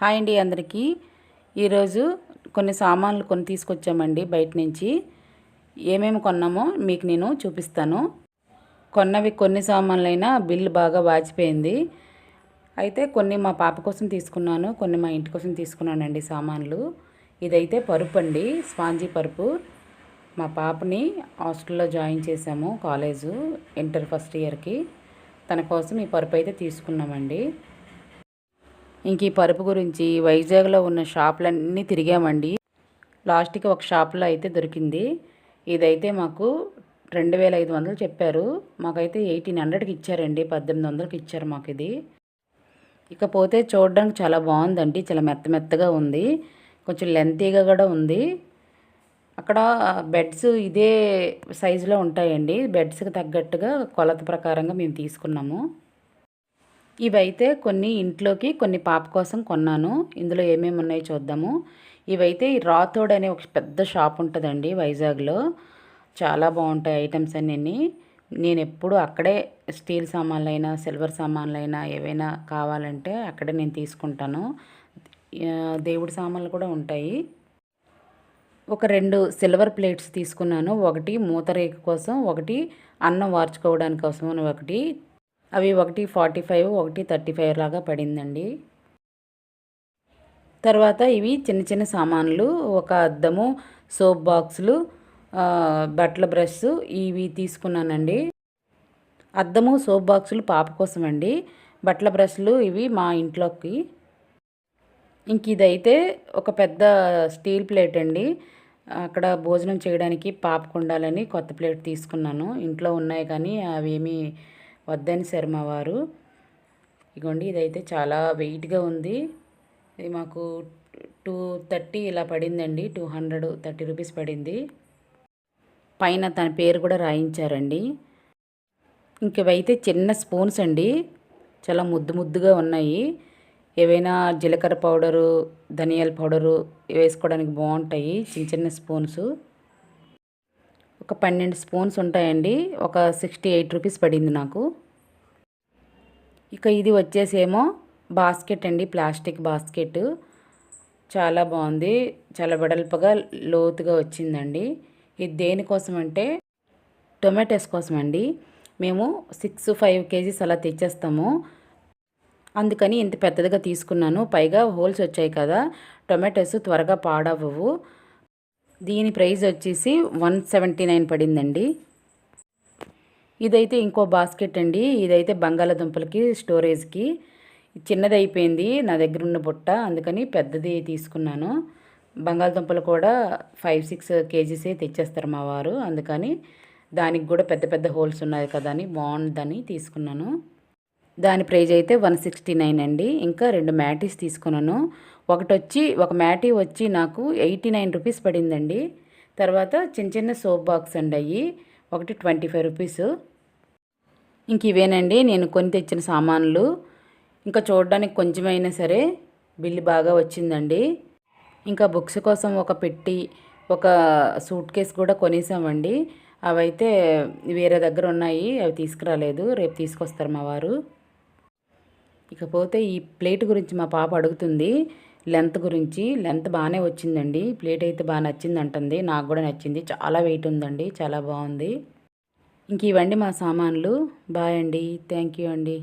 Hi అండి అందరికీ. ఈరోజు కొన్ని సామాన్లు కొని తీసుకొచ్చామండి బయట నుంచి. ఏమేమి కొన్నామో మీకు నేను చూపిస్తాను. కొన్నవి కొన్ని సామాన్లైనా బిల్లు బాగా వాచిపోయింది. అయితే కొన్ని మా పాప కోసం తీసుకున్నాను కొన్ని మా ఇంటి కోసం తీసుకున్నానండి సామాన్లు. ఇదైతే పరుపు అండి స్పాంజీ పరుపు. మా పాపని హాస్టల్లో జాయిన్ చేశాము కాలేజు ఇంటర్ ఫస్ట్ ఇయర్కి. తన కోసం ఈ పరుపు అయితే తీసుకున్నామండి. ఇంక ఈ పరుపు గురించి వైజాగ్లో ఉన్న షాపులన్నీ తిరిగామండి. లాస్ట్కి ఒక షాప్లో అయితే దొరికింది. ఇదైతే మాకు రెండు వేల ఐదు వందలు చెప్పారు. మాకైతే ఎయిటీన్ హండ్రెడ్కి ఇచ్చారండి. పద్దెనిమిది వందలకి ఇచ్చారు మాకు ఇది ఇకపోతే చూడడానికి చాలా బాగుందండి. చాలా మెత్త మెత్తగా ఉంది. కొంచెం లెంతీగా కూడా ఉంది. అక్కడ బెడ్స్ ఇదే సైజులో ఉంటాయండి. బెడ్స్కి తగ్గట్టుగా కొలత ప్రకారంగా మేము తీసుకున్నాము. ఇవైతే కొన్ని ఇంట్లోకి కొన్ని పాప కోసం కొన్నాను. ఇందులో ఏమేమి ఉన్నాయో చూద్దాము. ఇవైతే ఈ రాథోడ్ అనే ఒక పెద్ద షాప్ ఉంటుందండి వైజాగ్లో. చాలా బాగుంటాయి ఐటమ్స్ అన్నీ నేను ఎప్పుడు అక్కడే స్టీల్ సామాన్లైనా సిల్వర్ సామాన్లైనా ఏవైనా కావాలంటే అక్కడే నేను తీసుకుంటాను. దేవుడి సామాన్లు కూడా ఉంటాయి. ఒక రెండు సిల్వర్ ప్లేట్స్ తీసుకున్నాను. ఒకటి మూతరేక కోసం ఒకటి అన్నం వార్చుకోవడానికి కోసం ఒకటి. అవి ఒకటి ఫార్టీ ఫైవ్ ఒకటి థర్టీ ఫైవ్ లాగా పడిందండి. తర్వాత ఇవి చిన్న చిన్న సామాన్లు ఒక అద్దము సోప్ బాక్సులు బట్టల బ్రష్ ఇవి తీసుకున్నానండి. అద్దము సోప్ బాక్సులు పాప కోసం అండి బట్టల బ్రష్లు ఇవి మా ఇంట్లోకి. ఇంక ఇదైతే ఒక పెద్ద స్టీల్ ప్లేట్ అండి. అక్కడ భోజనం చేయడానికి పాపకు ఉండాలని కొత్త ప్లేట్ తీసుకున్నాను. ఇంట్లో ఉన్నాయి కానీ అవేమీ వద్దని శర్మ వారు. ఇగోండి ఇదైతే చాలా వెయిట్గా ఉంది. ఇది మాకు టూ థర్టీ ఇలా పడిందండి. టూ హండ్రెడ్ థర్టీ రూపీస్ పడింది. పైన తన పేరు కూడా రాయించారండి. ఇంకవైతే చిన్న స్పూన్స్ అండి. చాలా ముద్దు ముద్దుగా ఉన్నాయి. ఏవైనా జీలకర్ర పౌడరు ధనియాల పౌడరు వేసుకోవడానికి బాగుంటాయి. చిన్న చిన్న స్పూన్స్. ఒక పన్నెండు స్పూన్స్ ఉంటాయండి. ఒక సిక్స్టీ ఎయిట్ రూపీస్ పడింది నాకు. ఇక ఇది వచ్చేసేమో బాస్కెట్ అండి ప్లాస్టిక్ బాస్కెట్. చాలా బాగుంది. చాలా వెడల్పగా లోతుగా వచ్చిందండి. ఇది దేనికోసం అంటే టొమాటోస్ కోసం అండి. మేము సిక్స్ ఫైవ్ కేజీస్ అలా తెచ్చేస్తాము. అందుకని ఇంత పెద్దదిగా తీసుకున్నాను. పైగా హోల్స్ వచ్చాయి కదా. టొమాటోస్ త్వరగా పాడవవు దీని ప్రైస్ వచ్చేసి వన్ సెవెంటీ నైన్ పడిందండి. ఇదైతే ఇంకో బాస్కెట్ అండి. ఇదైతే బంగాళాదుంపలకి స్టోరేజ్కి. చిన్నది అయిపోయింది నా దగ్గర ఉన్న బుట్ట. అందుకని పెద్దది తీసుకున్నాను. బంగాళదుంపలు కూడా ఫైవ్ సిక్స్ కేజీసే తెచ్చేస్తారు మా వారు. అందుకని దానికి కూడా పెద్ద పెద్ద హోల్స్ ఉన్నాయి కదా అని బాగుందని తీసుకున్నాను. దాని ప్రైజ్ అయితే వన్ సిక్స్టీ నైన్ అండి. ఇంకా రెండు మ్యాటీస్ తీసుకున్నాను. ఒకటి వచ్చి ఒక మ్యాటీ వచ్చి నాకు ఎయిటీ నైన్ రూపీస్ పడిందండి. తర్వాత చిన్న చిన్న సోప్ బాక్స్ అండి అయ్యి ఒకటి ట్వంటీ ఫైవ్ రూపీస్. ఇంక ఇవేనండి నేను కొని తెచ్చిన సామాన్లు. ఇంకా చూడడానికి కొంచెమైనా సరే బిల్లు బాగా వచ్చిందండి. ఇంకా బుక్స్ కోసం ఒక పెట్టి ఒక సూట్ కేస్ కూడా కొనేసామండి. అవైతే వేరే దగ్గర ఉన్నాయి అవి తీసుకురాలేదు. రేపు తీసుకొస్తారు మా వారు. ఇకపోతే ఈ ప్లేట్ గురించి మా పాప అడుగుతుంది. లెంత్ గురించి లెంత్ బాగానే వచ్చిందండి. ప్లేట్ అయితే బాగా నచ్చింది అంటుంది నాకు కూడా నచ్చింది. చాలా వెయిట్ ఉందండి. చాలా బాగుంది. ఇంక ఇవ్వండి మా సామాన్లు. బాయ్ అండి. థ్యాంక్ యూ అండి.